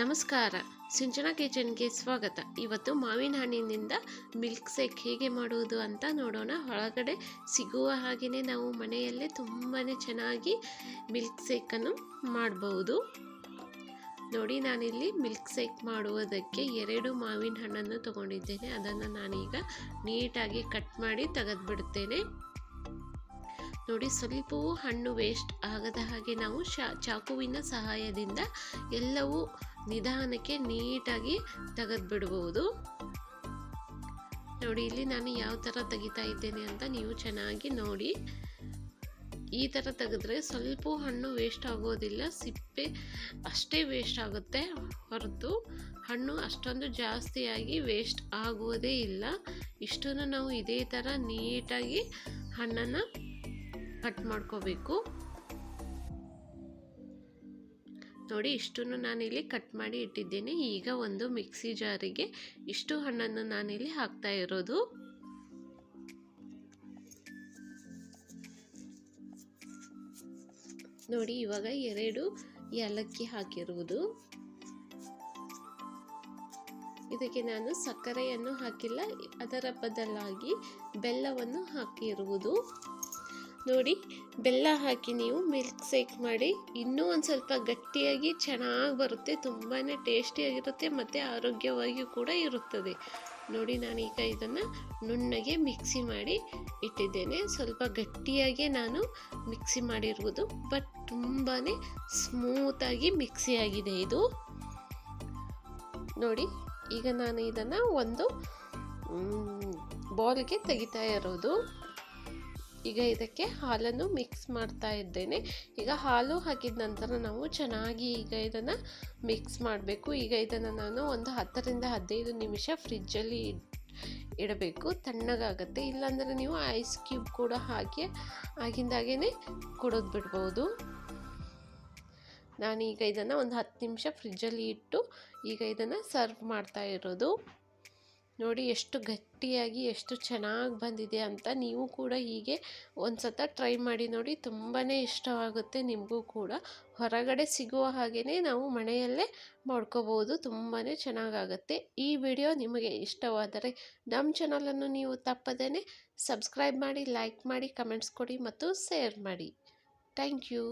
ನಮಸ್ಕಾರ. ಸಿಂಚನ ಕಿಚನ್ಗೆ ಸ್ವಾಗತ. ಇವತ್ತು ಮಾವಿನ ಹಣ್ಣಿನಿಂದ ಮಿಲ್ಕ್ ಶೇಕ್ ಹೇಗೆ ಮಾಡುವುದು ಅಂತ ನೋಡೋಣ. ಹೊರಗಡೆ ಸಿಗುವ ಹಾಗೆಯೇ ನಾವು ಮನೆಯಲ್ಲೇ ತುಂಬಾ ಚೆನ್ನಾಗಿ ಮಿಲ್ಕ್ ಶೇಕನ್ನು ಮಾಡಬಹುದು ನೋಡಿ, ನಾನಿಲ್ಲಿ ಮಿಲ್ಕ್ ಶೇಕ್ ಮಾಡುವುದಕ್ಕೆ ಎರಡು ಮಾವಿನ ಹಣ್ಣನ್ನು ತಗೊಂಡಿದ್ದೇನೆ. ಅದನ್ನು ನಾನೀಗ ನೀಟಾಗಿ ಕಟ್ ಮಾಡಿ ತೆಗೆದುಬಿಡುತ್ತೇನೆ ನೋಡಿ ಸ್ವಲ್ಪವೂ ಹಣ್ಣು ವೇಸ್ಟ್ ಆಗದ ಹಾಗೆ ನಾವು ಶಾ, ಚಾಕುವಿನ ಸಹಾಯದಿಂದ ಎಲ್ಲವೂ ನಿಧಾನಕ್ಕೆ ನೀಟಾಗಿ ತೆಗೆದುಬಿಡ್ಬೋದು. ನೋಡಿ, ಇಲ್ಲಿ ನಾನು ಯಾವ ಥರ ತೆಗಿತಾ ಇದ್ದೇನೆ ಅಂತ ನೀವು ಚೆನ್ನಾಗಿ ನೋಡಿ. ಈ ಥರ ತೆಗೆದ್ರೆ ಸ್ವಲ್ಪ ಹಣ್ಣು ವೇಸ್ಟ್ ಆಗೋದಿಲ್ಲ, ಸಿಪ್ಪೆ ಅಷ್ಟೇ ವೇಸ್ಟ್ ಆಗುತ್ತೆ. ಹೊರತು ಹಣ್ಣು ಅಷ್ಟೊಂದು ಜಾಸ್ತಿಯಾಗಿ ವೇಸ್ಟ್ ಆಗೋದೇ ಇಲ್ಲ. ಇಷ್ಟನ್ನು ನಾವು ಇದೇ ಥರ ನೀಟಾಗಿ ಹಣ್ಣನ್ನು ಕಟ್ ಮಾಡ್ಕೋಬೇಕು. ನೋಡಿ, ಇಷ್ಟನ್ನು ನಾನಿಲ್ಲಿ ಕಟ್ ಮಾಡಿ ಇಟ್ಟಿದ್ದೇನೆ. ಈಗ ಒಂದು ಮಿಕ್ಸಿ ಜಾರಿಗೆ ಇಷ್ಟು ಹಣ್ಣನ್ನು ನಾನಿಲ್ಲಿ ಹಾಕ್ತಾ ಇರೋದು. ನೋಡಿ, ಇವಾಗ ಎರಡು ಏಲಕ್ಕಿ ಹಾಕಿರುವುದು. ಇದಕ್ಕೆ ನಾನು ಸಕ್ಕರೆಯನ್ನು ಹಾಕಿಲ್ಲ, ಅದರ ಬದಲಾಗಿ ಬೆಲ್ಲವನ್ನು ಹಾಕಿರುವುದು. ನೋಡಿ, ಬೆಲ್ಲ ಹಾಕಿ ನೀವು ಮಿಲ್ಕ್ ಶೇಕ್ ಮಾಡಿ, ಇನ್ನೂ ಒಂದು ಸ್ವಲ್ಪ ಗಟ್ಟಿಯಾಗಿ ಚೆನ್ನಾಗಿ ಬರುತ್ತೆ ತುಂಬಾ ಟೇಸ್ಟಿಯಾಗಿರುತ್ತೆ ಮತ್ತು ಆರೋಗ್ಯವಾಗಿ ಕೂಡ ಇರುತ್ತದೆ. ನೋಡಿ, ನಾನೀಗ ಇದನ್ನು ನುಣ್ಣಗೆ ಮಿಕ್ಸಿ ಮಾಡಿ ಇಟ್ಟಿದ್ದೇನೆ. ಸ್ವಲ್ಪ ಗಟ್ಟಿಯಾಗಿ ನಾನು ಮಿಕ್ಸಿ ಮಾಡಿರುವುದು, ಬಟ್ ತುಂಬಾ ಸ್ಮೂತಾಗಿ ಮಿಕ್ಸಿ ಆಗಿದೆ ಇದು. ನೋಡಿ, ಈಗ ನಾನು ಇದನ್ನು ಒಂದು ಬಾಲ್ಗೆ ತೆಗಿತಾ ಇರೋದು. ಈಗ ಇದಕ್ಕೆ ಹಾಲನ್ನು ಮಿಕ್ಸ್ ಮಾಡ್ತಾ ಇದ್ದೇನೆ. ಈಗ ಹಾಲು ಹಾಕಿದ ನಂತರ ನಾವು ಚೆನ್ನಾಗಿ ಈಗ ಇದನ್ನು ಮಿಕ್ಸ್ ಮಾಡಬೇಕು. ಈಗ ಇದನ್ನು ನಾನು ಒಂದು ಹತ್ತರಿಂದ ಹದಿನೈದು ನಿಮಿಷ ಫ್ರಿಜ್ಜಲ್ಲಿ ಇಡಬೇಕು. ತಣ್ಣಗಾಗುತ್ತೆ. ಇಲ್ಲಾಂದರೆ ನೀವು ಐಸ್ ಕ್ಯೂಬ್ ಕೂಡ ಹಾಕಿ ಆಗಿಂದಾಗೇ ಕೊಡೋದು ಬಿಡ್ಬೋದು. ನಾನೀಗ ಇದನ್ನು ಒಂದು ಹತ್ತು ನಿಮಿಷ ಫ್ರಿಜ್ಜಲ್ಲಿ ಇಟ್ಟು ಈಗ ಇದನ್ನು ಸರ್ವ್ ಮಾಡ್ತಾ ಇರೋದು. ನೋಡಿ ಎಷ್ಟು ಗಟ್ಟಿಯಾಗಿ, ಎಷ್ಟು ಚೆನ್ನಾಗಿ ಬಂದಿದೆ ಅಂತ ನೀವು ಕೂಡ ಹೀಗೆ ಒಂದು ಸತ ಟ್ರೈ ಮಾಡಿ ನೋಡಿ. ತುಂಬಾ ಇಷ್ಟವಾಗುತ್ತೆ ನಿಮಗೂ ಕೂಡ. ಹೊರಗಡೆ ಸಿಗುವ ಹಾಗೆಯೇ ನಾವು ಮನೆಯಲ್ಲೇ ಮಾಡ್ಕೋಬೋದು ತುಂಬಾ ಚೆನ್ನಾಗಾಗುತ್ತೆ. ಈ ವಿಡಿಯೋ ನಿಮಗೆ ಇಷ್ಟವಾದರೆ ನಮ್ಮ ಚಾನಲನ್ನು ನೀವು ತಪ್ಪದೇ ಸಬ್ಸ್ಕ್ರೈಬ್ ಮಾಡಿ, ಲೈಕ್ ಮಾಡಿ, ಕಮೆಂಟ್ಸ್ ಕೊಡಿ ಮತ್ತು ಶೇರ್ ಮಾಡಿ. Thank you.